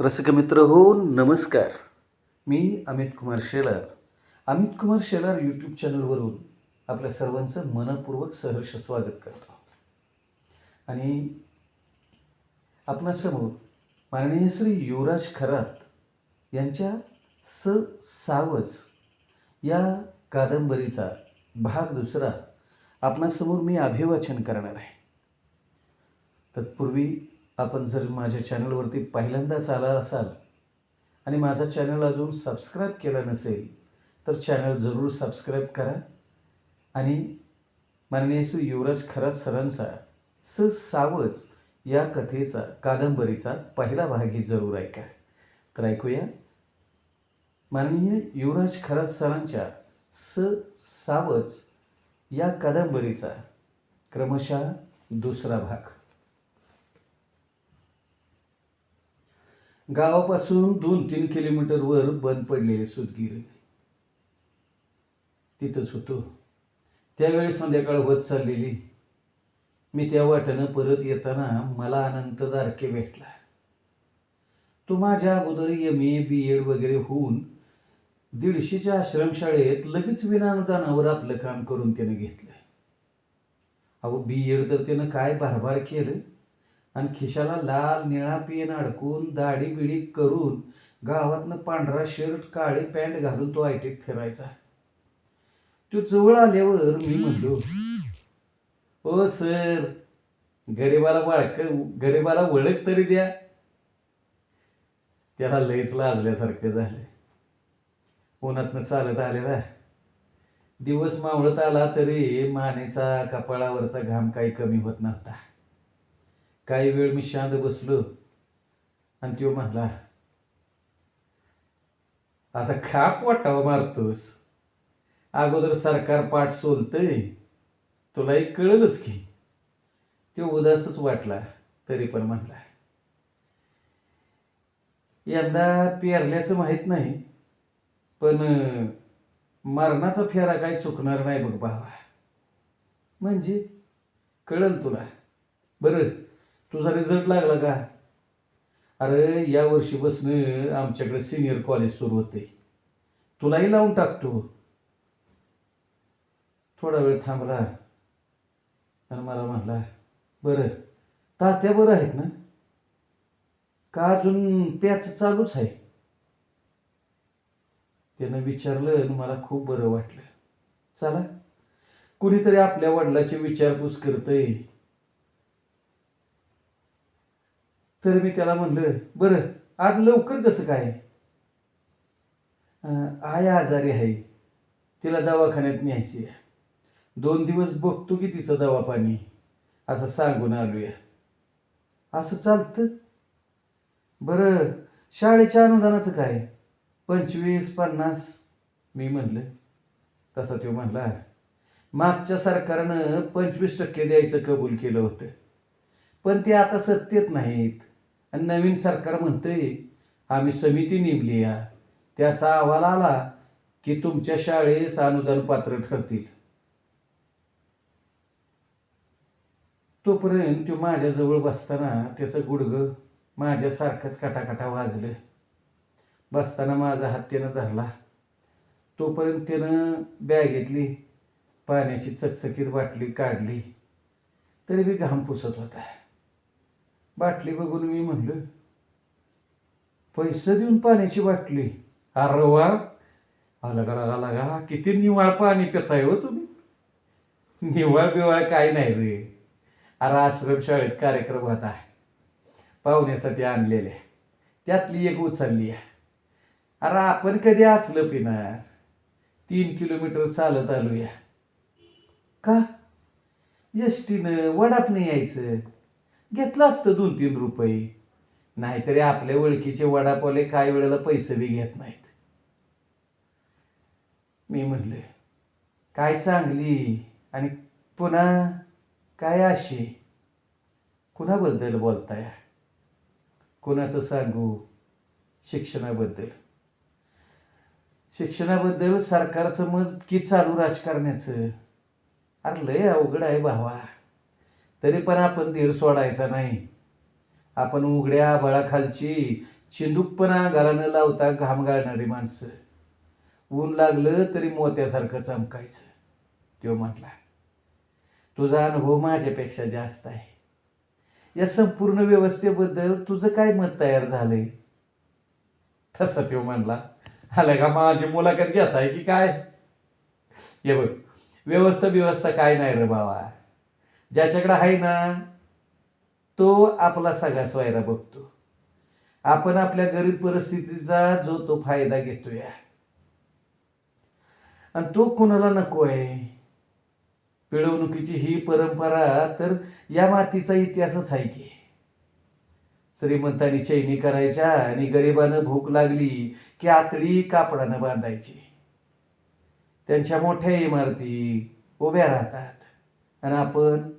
रसिकमित्र हो नमस्कार. मी अमित कुमार शेलार. अमित कुमार शेलार यूट्यूब चॅनलवरून आपल्या सर्वांचं मनपूर्वक सहर्ष स्वागत करतो. आणि आपणासमोर माननीय श्री युवराज खरात यांच्या स सावज या कादंबरीचा भाग दुसरा आपणासमोर मी अभिवाचन करणार आहे. तत्पूर्वी आपण जर माझ्या चॅनलवरती पहिल्यांदाच आला असाल आणि माझा चॅनल अजून सबस्क्राईब केला नसेल तर चॅनल जरूर सबस्क्राईब करा. आणि माननीय श्री युवराज खरात सरांचा स सावज या कथेचा कादंबरीचा पहिला भागही जरूर ऐका. तर ऐकूया. माननीय युवराज खरात सरांच्या स सावज या कादंबरीचा क्रमशः दुसरा भाग. गावापासून दोन तीन किलोमीटरवर बंद पडलेले सुदगीर तिथंच होतो. त्यावेळी संध्याकाळ होत चाललेली. मी त्या वाट्यानं परत येताना मला अनंत दारके भेटला. तो माझ्या अगोदर एम ए बी एड वगैरे होऊन दीडशेच्या आश्रमशाळेत लगेच विनानुदानावर आपलं काम करून त्यानं घेतलं. अहो बी एड तर त्यानं काय भारभार केलं? आणि खिशाला लाल निळा पेन अडकून दाढी बिडी करून गावातनं पांढरा शर्ट काळी पॅन्ट घालून तो आयटीत फिरायचा. तो जवळ आल्यावर मी म्हणलो ओ सर गरिबाला बाळक गरिबाला वळख तरी द्या. त्याला लईच लाजल्यासारखं झालं. उन्हातनं चालत आलेला. दिवस मावळत आला तरी मानेचा कपाळावरचा घाम काही कमी होत नव्हता. काही वेळ मी शांत बसलो आणि तो म्हणला आता खाप वाटावा मारतोस. अगोदर सरकार पाठ सोलतंय. तुलाही कळलंच की. तो उदासच वाटला तरी पण म्हणला यंदा पेरल्याचं माहीत नाही पण मरणाचा फेरा काही चुकणार नाही बघ भावा म्हणजे कळल तुला. बरं तुझा रिझल्ट लागला का? अरे या वर्षीपासनं आमच्याकडे सिनियर कॉलेज सुरू होते. तुलाही लावून टाकतो. थोडा वेळ थांबला आणि मला म्हणला बरं तात्या बरं आहेत ना? का अजून त्याचं चालूच आहे? त्यानं विचारलं आणि मला खूप बरं वाटलं. चला कुणीतरी आपल्या वडिलाची विचारपूस करतंय. तर मी त्याला म्हणलं बरं आज लवकर कसं काय? अं, आजारी आहे. तिला दवाखान्यात न्यायची आहे. दोन दिवस बघतो की तिचं दवा पाणी. असं सांगून आलूया. असं चालतं? बरं शाळेच्या अनुदानाचं काय? पंचवीस पन्नास. मी म्हणलं. तसा तो म्हणला मागच्या सरकारनं पंचवीस टक्के द्यायचं कबूल केलं होतं. पण ते आता सत्तेत नाहीत. आणि नवीन सरकार म्हणतंय आम्ही समिती नेमली या. त्याचा अहवाल आला की तुमच्या शाळेस अनुदान पात्र ठरतील. तोपर्यंत तो माझ्याजवळ बसताना त्याचं गुडघं माझ्यासारखंच कटाकटा वाजलं. बसताना माझा हात त्यानं धरला. तोपर्यंत त्यानं बॅगेतली पाण्याची चकचकीत बाटली काढली. तरी मी घाम पुसत होता. बाटली बघून मी म्हणलं पैसे देऊन पाण्याची बाटली. अरे वा. आला का आला का किती निवाळ पाणी पिताय हो तुम्ही. निवाळ बिवाळ काय नाही रे. अरे आश्रमशाळेत कार्यक्रम होता पाहुण्यासाठी आणलेले त्यातली एक उचलली आहे. अरे आपण कधी असलं पिणार? तीन किलोमीटर चालत आलोया. का? एस टीनं वडापनं यायचं. घेतलं असतं दोन तीन रुपये. नाहीतरी आपल्या ओळखीचे वडापावले काही वेळेला पैसे बी घेत नाहीत. मी म्हणलं काय चांगली आणि पुन्हा काय अशी? कुणाबद्दल बोलताय? कुणाचं सांगू? शिक्षणाबद्दल. शिक्षणाबद्दल सरकारचं मत की चालू राजकारण्याचं? अरे लय अवघड आहे भावा. तरी पण आपण धीर सोडायचा नाही. आपण उघड्या बळाखालची चिंदुकपणा घाला लावता घाम गाळणारी माणसं. ऊन लागलं तरी मोत्यासारखं चमकायचं. तो म्हटला तुझा अनुभव माझ्यापेक्षा जास्त आहे. या संपूर्ण व्यवस्थेबद्दल तुझं काय मत तयार झालंय? तसा तो म्हणला आला का माझी मुलाखत घेताय की काय? हे बघ व्यवस्था व्यवस्था काय नाही रे बाबा. ज्याच्याकडे आहे ना तो आपला सगळा सोयरा बघतो. आपण आपल्या गरीब परिस्थितीचा जो तो फायदा घेतोय. आणि तो कुणाला नको आहे पिळवणुकीची ही परंपरा तर या मातीचा इतिहासच आहे की. श्रीमंतांनी चैनी करायच्या आणि गरिबानं भूक लागली की आतडी कापडानं बांधायची. त्यांच्या मोठ्या इमारती उभ्या राहतात. आणि आपण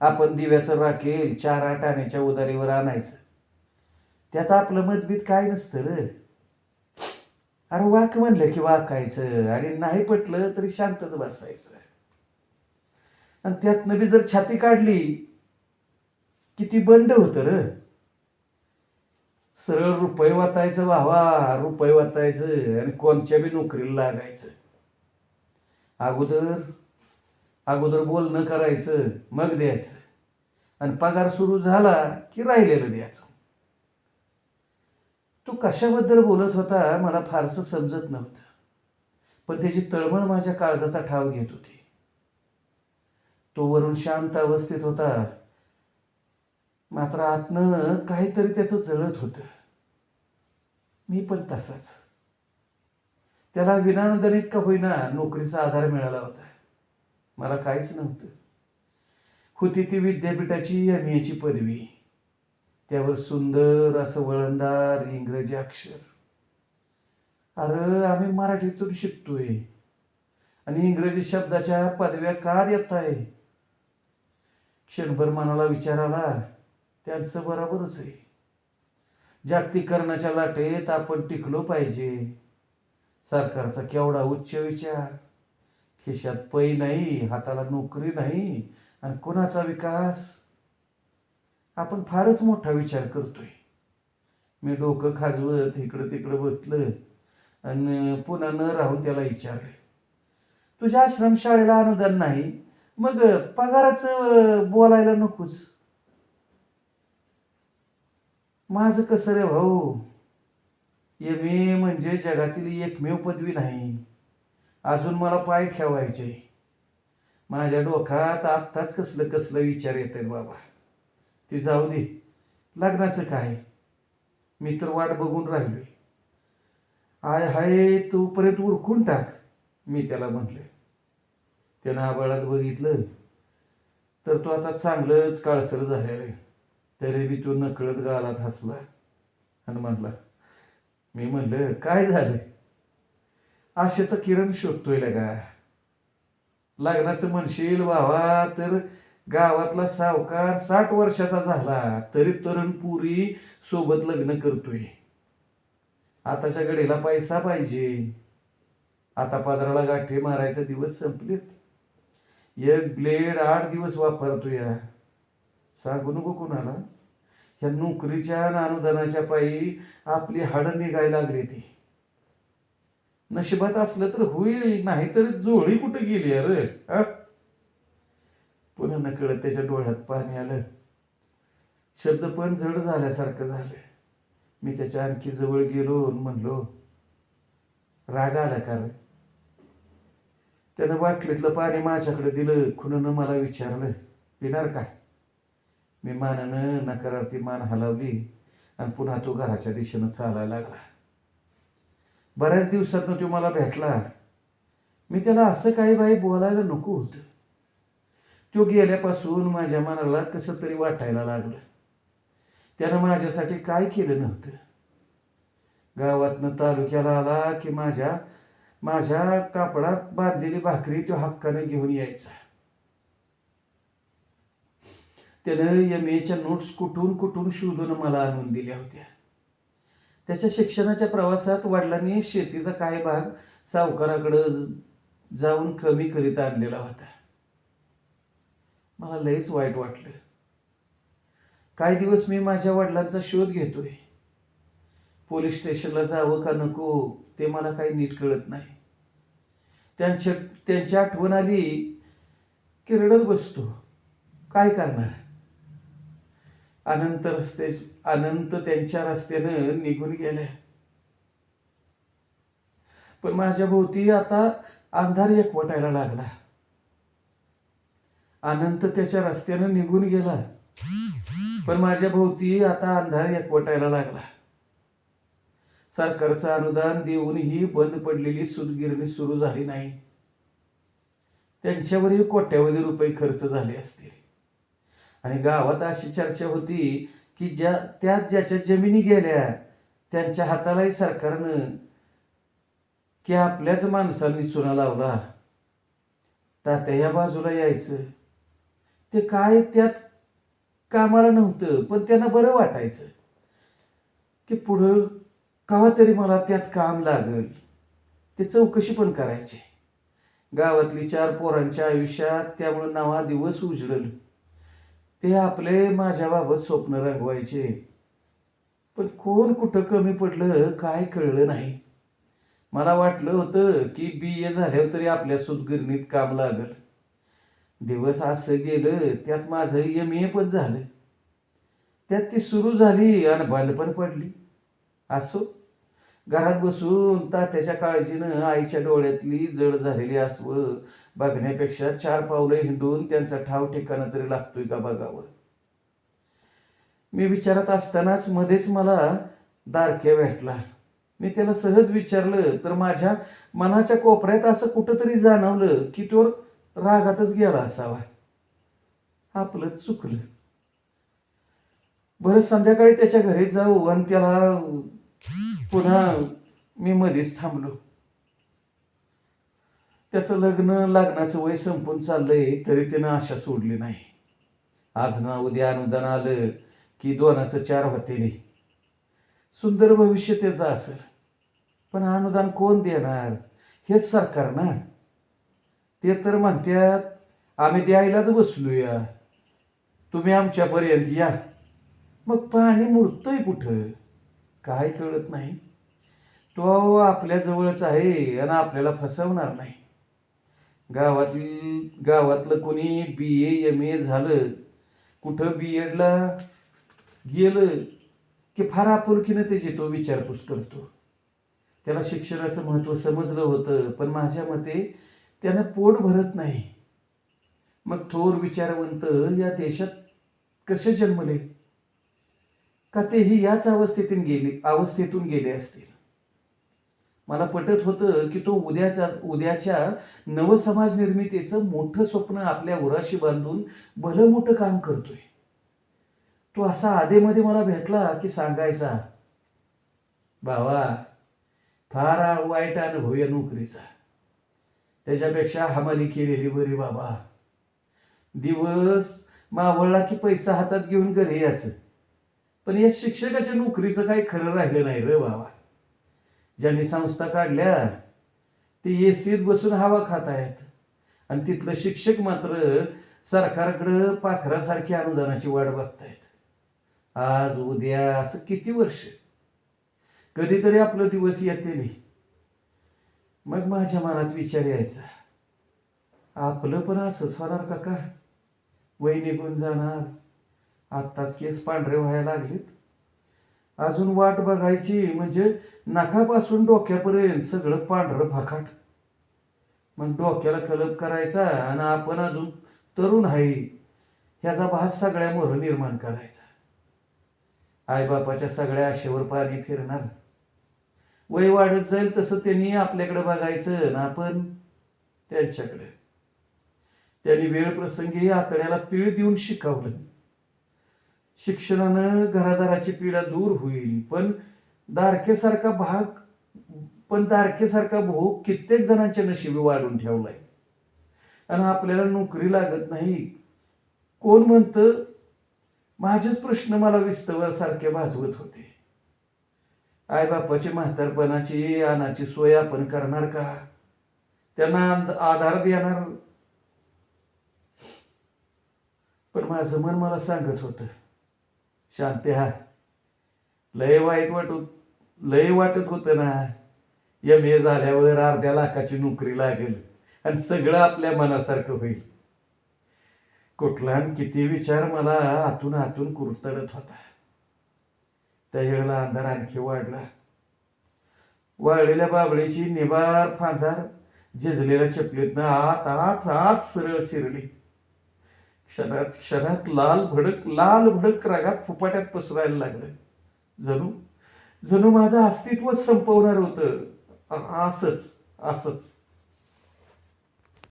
आपण दिव्याचं राखेल चार आठ आण्याच्या उदारीवर आणायचं. त्यात आपलं मतभेद काय नसतं रे. अरे वाक म्हणलं की वाकायचं आणि नाही पटलं तरी शांतच बसायचं. आणि त्यातनं बी जर छाती काढली की ती बंड होतं र. सरळ रुपये वाचायचं व्हावा रुपये वाचायचं आणि कोणच्या बी नोकरीला लागायचं. अगोदर अगोदर बोलणं करायचं मग द्यायचं. आणि पगार सुरू झाला की राहिलेलं द्यायचं. तो कशाबद्दल बोलत होता मला फारसं समजत नव्हतं. पण त्याची तळमळ माझ्या काळजाचा ठाव घेत होती. तो वरून शांत अवस्थेत होता. मात्र आतनं काहीतरी त्याचं जळत होतं. मी पण तसाच. त्याला विनानुदानित का होईना नोकरीचा आधार मिळाला होता. मला काहीच नव्हतं. होती ती विद्यापीठाची एम एची पदवी. त्यावर सुंदर असं वळणदार इंग्रजी अक्षर. अरे आम्ही मराठीतून शिकतोय. आणि इंग्रजी शब्दाच्या पदव्या का येत आहे? क्षणभर मनाला विचार आला त्यांचं बरोबरच आहे. जागतिकरणाच्या लाटेत आपण टिकलो पाहिजे. सरकारचा केवढा उच्च विचार. खिशात पै नाही हाताला नोकरी नाही आणि कोणाचा विकास? आपण फारच मोठा विचार करतोय. मी डोकं खाजवत इकडं तिकडं बसलं आणि पुन्हा न राहून त्याला विचारले तुझ्या आश्रमशाळेला अनुदान नाही मग पगाराचं बोलायला नकोच. माझं कसं रे भाऊ? एम ए म्हणजे जगातील एकमेव पदवी नाही. अजून मला पाय ठेवायचे. माझ्या डोक्यात आत्ताच कसलं कसलं विचार येत आहेत बाबा. ती जाऊ दे. लग्नाचं काय? मी तर वाट बघून राहिलोय. आय हाय तू परत उरकून टाक मी त्याला म्हटलं त्यानं आबाळात बघितलं तर तो आता चांगलंच काळसर झालेलं आहे. तरी बी तो नकळत गालात हसला आणि म्हणला मी म्हणलं काय झालं? आशेचं किरण शोधतोय लगा. लग्नाचं म्हणशील भावा तर गावातला सावकार साठ वर्षाचा झाला तरी तरुण पुरी सोबत लग्न करतोय. आताच्या घडीला पैसा पाहिजे. आता पदराला गाठी मारायचे दिवस संपलेत. एक ब्लेड आठ दिवस वापरतो या सांगू नको कोणाला. ह्या नोकरीच्या अनुदानाच्या पायी आपली हाडं निघायला लागली ती. नशिबात असलं तर होईल नाही तर जोळी कुठे गेली अरे? पुन्हा नकळत त्याच्या डोळ्यात पाणी आलं. शब्द पण जड झाल्यासारखं झालं. मी त्याच्या आणखी जवळ गेलो आणि म्हणलो राग आला का रे? त्यानं बाटलीतलं पाणी माझ्याकडे दिलं खुनानं मला विचारलं पिणार का? मी मानानं नकारार्थी मान हलवली आणि पुन्हा तो घराच्या दिशेनं चालायला लागला. बऱ्याच दिवसातनं तो मला भेटला. मी त्याला असं काही बाई बोलायला नको होतं. तो गेल्यापासून माझ्या मनाला कसं तरी वाटायला लागलं. त्यानं माझ्यासाठी काय केलं नव्हतं. गावातनं तालुक्याला आला की माझ्या माझ्या कापडात बांधलेली भाकरी तो हक्कानं घेऊन यायचा. त्यानं एम एच्या नोट्स कुठून कुठून शोधून मला आणून दिल्या होत्या. त्याच्या शिक्षणाच्या प्रवासात वडिलांनी शेतीचा काही भाग सावकाराकडं जाऊन कमी करीत आणलेला होता. मला लयच वाईट वाटलं. काही दिवस मी माझ्या वडिलांचा शोध घेतोय. पोलीस स्टेशनला जावं का नको ते मला काही नीट कळत नाही. त्यांच्या त्यांची आठवण आली की रडत बसतो. काय करणार? अनंत रस्ते अनंत त्यांच्या रस्त्यानं निघून गेल्या पण माझ्या भोवती आता अंधार एकवटायला लागला. अनंत त्याच्या रस्त्यानं निघून गेला. पण माझ्या भोवती आता अंधार एकवटायला लागला. सरकारचं अनुदान देऊनही बंद पडलेली सुतगिरणी सुरू झाली नाही. त्यांच्यावरही कोट्यावधी रुपये खर्च झाले असतील. आणि गावात अशी चर्चा होती की ज्या त्यात ज्याच्या जमिनी गेल्या त्यांच्या हातालाही सरकारनं की आपल्याच माणसांनी चुना लावला. तात्या या बाजूला यायचं. ते काय त्यात कामाला नव्हतं पण त्यांना बरं वाटायचं. की पुढं कवा तरी मला त्यात काम लागल. ते चौकशी पण करायची. गावातली चार पोरांच्या आयुष्यात त्यामुळे नवा दिवस उजळल. ते आपले माझ्याबाबत स्वप्न रंगवायचे. पण कोण कुठं कमी पडलं काय कळलं नाही. मला वाटलं होतं की बी ए झाल्यावर तरी आपल्या सुदगिरणीत काम लागल. दिवस असं गेलं त्यात माझं एम ए पण झालं. त्यात ती सुरू झाली आणि बंद पण पडली. असो घरात बसून तात्याच्या काळजीनं आईच्या डोळ्यातली जड झालेली असव बघण्यापेक्षा चार पावलं हिंडून त्यांचा ठाव ठिकाणा तरी लागतोय का बघावं? मी विचारत असतानाच मध्येच मला दारक्या भेटला. मी त्याला सहज विचारलं तर माझ्या मनाच्या कोपऱ्यात असं कुठंतरी जाणवलं की तो रागातच गेला असावा? आपलं चुकलं. बरं संध्याकाळी त्याच्या घरी जाऊ आणि त्याला पुन्हा मी मध्येच थांबलो. त्याचं लग्न लग्नाचं वय संपून चाललंय तरी त्यानं आशा सोडली नाही. आज ना उद्या अनुदान आलं की दोनाचं चार होते सुंदर भविष्य त्याचं असेल पण अनुदान कोण देणार? हेच सरकार ना. ते तर म्हणतात आम्ही द्यायलाच बसलूया. तुम्ही आमच्यापर्यंत या. मग पाणी मुरतंय कुठं? काय कळत नाही. तो आपल्याजवळच आहे आणि आपल्याला फसवणार नाही. गावातील गावातलं कोणी बी ए एम ए झालं कुठं बी एडला गेलं की फार आपुलकीनं त्याची तो विचारपूस करतो. त्याला शिक्षणाचं महत्त्व समजलं होतं पण माझ्या मते त्यानं पोट भरत नाही. मग थोर विचारवंत या देशात कसे जन्मले? का तेही याच अवस्थेतून गेले अवस्थेतून गेले असतील? मला पटत होतं की तो उद्याचा उद्याच्या नवसमाज निर्मितीचं मोठं स्वप्न आपल्या उराशी बांधून भलं मोठं काम करतोय. तो असा आधेमध्ये मला भेटला की सांगायचा बाबा फार वाईट अनुभव या नोकरीचा. त्याच्यापेक्षा हमाली केलेली बरी बाबा. दिवस मावळला की पैसा हातात घेऊन घरी यायचं. पण या शिक्षकाच्या नोकरीचं काही खरं राहिलं नाही रे बाबा. ज्यांनी संस्था काढल्या ते एसीत बसून हवा खात आहेत. आणि तिथलं शिक्षक मात्र सरकारकडं पाखरासारखी अनुदानाची वाट बघतायत. आज उद्या असं किती वर्ष? कधीतरी आपलं दिवस येते मग माझ्या मनात विचार यायचा. आपलं पण असंच होणार का का? वय निघून जाणार? आत्ताच केस पांढरे व्हायला लागलेत. अजून वाट बघायची म्हणजे नाकापासून डोक्यापर्यंत सगळं पांढरं फाकाट मग डोक्याला कलप करायचा आणि आपण अजून तरुण आहे ह्याचा भास सगळ्या निर्माण करायचा. आईबापाच्या सगळ्या आशेवर पाणी फिरणार. वय वाढत जाईल तसं त्यांनी आपल्याकडे बघायचं ना आपण त्यांच्याकडे. त्यांनी वेळ प्रसंगी आतड्याला पीळ देऊन शिकवलं. शिक्षणानं घरादाराची पीडा दूर होईल. पण दारकेसारखा भाग पण दारकेसारखा भोग कित्येक जणांच्या नशिबी वाढून ठेवलाय. आणि आपल्याला नोकरी लागत नाही. कोण म्हणतं माझेच प्रश्न मला विस्तवासारखे भाजवत होते. आईबापाची म्हातारपणाची अनाची सोय आपण करणार का? त्यांना आधार देणार? पण माझं मन मला सांगत होतं शांती हा लय वाईट वाटू लय वाटत होतं ना. एम ए झाल्यावर अर्ध्या लाखाची नोकरी लागेल आणि सगळं आपल्या मनासारखं होईल. कुठला आणि किती विचार मला आतून आतून कुरतडत होता. त्या वेळेला अंधार आणखी वाढला. वाळलेल्या बाबळीची निबार फांजार झिजलेल्या चपलीतनं आत आत आत सरळ शिरली. क्षणात क्षणात लाल भडक लाल भडक रागात फुपाट्यात पसरायला लागलं. जणू जणू माझं अस्तित्वच संपवणार होतं. असंच असंच.